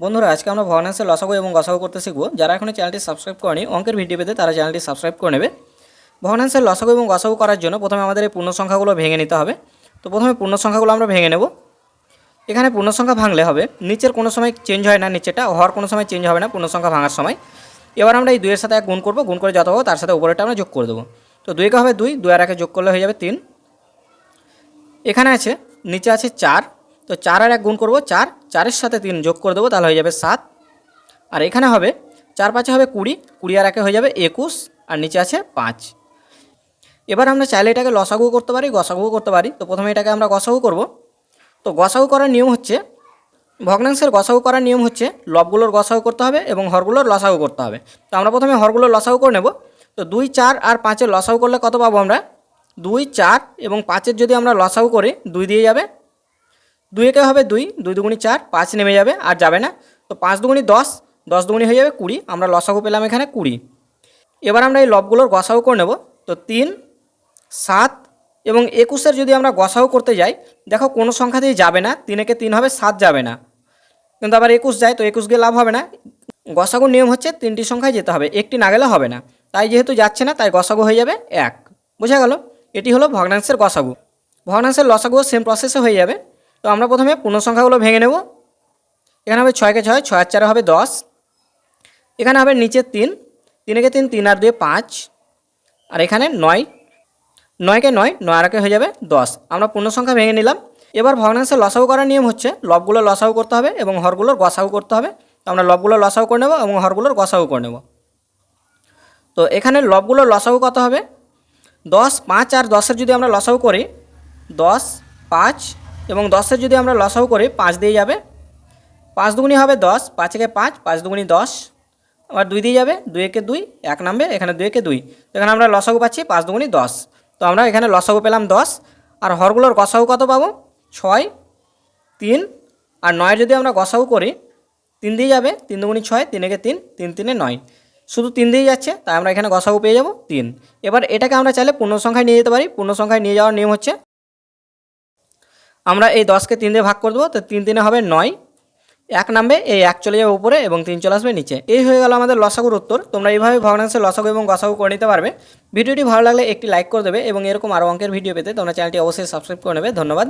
বন্ধুরা, আজকে আমরা ভগ্নাংশের লসাগু এবং গসাগু করতে শিখব। যারা এখনও চ্যানেলটি সাবস্ক্রাইব করেনি, অঙ্কের ভিডিও পেতে তারা চ্যানেলটি সাবস্ক্রাইব করে নেবে। ভগ্নাংশের লসাগু এবং গসাগু করার জন্য প্রথমে আমাদের এই পূর্ণ সংখ্যাগুলো ভেঙে নিতে হবে। তো প্রথমে পূর্ণ সংখ্যাগুলো আমরা ভেঙে নেব। এখানে পূর্ণ সংখ্যা ভাঙলে হবে, নিচের কোনো সময় চেঞ্জ হয় না নিচেটা হওয়ার কোনো সময় চেঞ্জ হবে না পূর্ণ সংখ্যা ভাঙার সময়। এবার আমরা এই দুইয়ের সাথে এক গুণ করব, গুণ করে যত হবে তার সাথে উপরেরটা আমরা যোগ করে দেবো। তো দুইকে হবে দুই দুই আর একে যোগ করলে হয়ে যাবে তিন। এখানে আছে, নিচে আছে চার। তো চার আর এক গুণ করব, চার চারের সাথে তিন যোগ করে দেবো, তাহলে হয়ে যাবে সাত। আর এখানে হবে, চার পাঁচে হবে কুড়ি কুড়ি আর একে হয়ে যাবে একুশ, আর নিচে আছে পাঁচ। এবার আমরা চাইলে এটাকে লসাগু করতে পারি গসাগু করতে পারি। তো প্রথমে এটাকে আমরা গসাগু করব। তো গসাগু করার নিয়ম হচ্ছে, ভগ্নাংশের গসাগু করার নিয়ম হচ্ছে, লবগুলোর গসাগু করতে হবে এবং হরগুলোর লসাগু করতে হবে। তো আমরা প্রথমে হরগুলোর লসাগু করে নেব। তো দুই, চার আর পাঁচের লসাগু করলে কত পাবো আমরা? দুই, চার এবং পাঁচের যদি আমরা লসাগু করি, দুই দিয়ে যাবে দুই একে হবে দুই দুই দুগুণি চার, পাঁচ নেমে যাবে আর যাবে না। তো পাঁচ দুগুণি দশ দশ দুগুণি হয়ে যাবে কুড়ি, আমরা লসাগু পেলাম এখানে কুড়ি। এবার আমরা এই লবগুলোর গসাগু করে নেব। তো তিন, সাত এবং একুশের যদি আমরা গসাগু করতে যাই, দেখো কোনো সংখ্যাতেই যাবে না তিনেকে তিন হবে সাত যাবে না। কিন্তু আবার একুশ যায়, তো একুশ গিয়ে লাভ হবে না। গসাগুর নিয়ম হচ্ছে তিনটি সংখ্যায় যেতে হবে, একটি না গেলে হবে না। তাই যেহেতু যাচ্ছে না, তাই গসাগু হয়ে যাবে এক। বোঝা গেল? এটি হলো ভগ্নাংশের গসাগু। ভগ্নাংশের লসাগুও সেম প্রসেসে হয়ে যাবে। তো আমরা প্রথমে পূর্ণ সংখ্যাগুলো ভেঙে নেব। এখানে হবে ছয়কে ছয় ছয় চারে হবে দশ। এখানে হবে নিচের তিন, তিনেকে তিন তিন আর দুয়ে পাঁচ। আর এখানে নয়, নয়কে নয় নয় আর হয়ে যাবে দশ। আমরা পূর্ণ সংখ্যা ভেঙে নিলাম। এবার ভগ্নাংশের লসাগু করার নিয়ম হচ্ছে লবগুলো লসাগু করতে হবে এবং হরগুলোর গসাগু করতে হবে। তো আমরা লবগুলো লসাগু করে নেব এবং হরগুলোর গসাগু করে নেব। তো এখানে লবগুলোর লসাগু কত হবে? দশ, পাঁচ আর দশের যদি আমরা লসাগু করি, দশ, পাঁচ এবং দশের যদি আমরা লসাগু করি, পাঁচ দিয়ে যাবে। পাঁচ দুগুণি হবে দশ, পাঁচ একে পাঁচ পাঁচ দুগুণি দশ। আবার দুই দিয়ে যাবে, দুই একে দুই, এক নামবে এখানে দুই একে দুই। তো এখানে আমরা লসাগু পাচ্ছি পাঁচ দুগুণি দশ। তো আমরা এখানে লসাগু পেলাম দশ। আর হরগুলোর গসাগু কত পাবো? ছয়, তিন। আর নয় যদি আমরা গসাগু করি, তিন দিয়ে যাবে, তিন দুগুণি ছয়, তিন একে তিন তিন তিনে নয়। শুধু তিন দিয়ে যাচ্ছে, তাই আমরা এখানে গসাগু পেয়ে যাব তিন। এবার এটাকে আমরা চাইলে পূর্ণ সংখ্যায় নিয়ে যেতে পারি। পূর্ণ সংখ্যায় নিয়ে যাওয়ার নিয়ম হচ্ছে আমরা এই দশকে তিন দিয়ে ভাগ করে দেবো, তো তিন দিনে হবে নয়। এক নামবে, এই এক চলে যাবে উপরে এবং তিন চলে আসবে নিচে। এই হয়ে গেল আমাদের লসাগুর উত্তর। তোমরা এইভাবে ভগ্নাংশের লসাগু এবং গসাগু করে নিতে পারবে। ভিডিওটি ভালো লাগলে একটি লাইক করে দেবে এবং এরকম আরও অঙ্কের ভিডিও পেতে তোমরা চ্যানেলটি অবশ্যই সাবস্ক্রাইব করে নেবে। ধন্যবাদ।